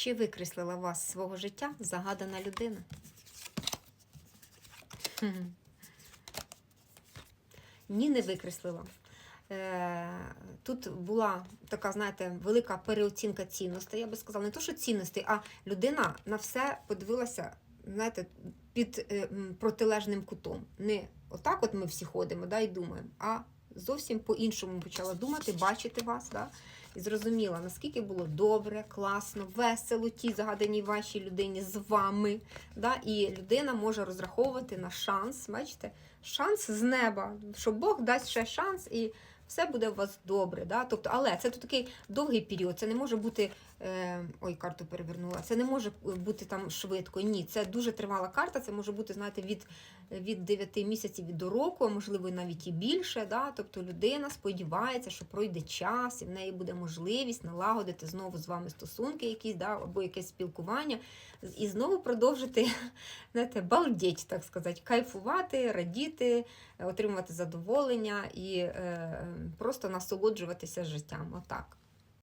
Чи викреслила вас з свого життя загадана людина? Ні, не викреслила. Е, Тут була така, знаєте, велика переоцінка цінностей, я би сказала. Не то, що цінностей, а людина на все подивилася, знаєте, під е, протилежним кутом. Не отак от ми всі ходимо да, і думаємо, а зовсім по-іншому почала думати, бачити вас. Да, і зрозуміла, наскільки було добре, класно, весело тій загаданій вашій людині з вами. Да, і людина може розраховувати на шанс, бачите, шанс з неба, що Бог дасть ще шанс і все буде у вас добре. Да? Тобто, але це тут такий довгий період, це не може бути. Е, ой, карту перевернула. Це не може бути там швидко. Ні, це дуже тривала карта. Це може бути, знаєте, від, від 9 місяців до року, а можливо навіть і більше. Да? Тобто людина сподівається, що пройде час, і в неї буде можливість налагодити знову з вами стосунки, якісь, да? або якесь спілкування, і знову продовжити знаєте, балдеть, так сказати, кайфувати, радіти, отримувати задоволення і е, просто насолоджуватися життям. Отак.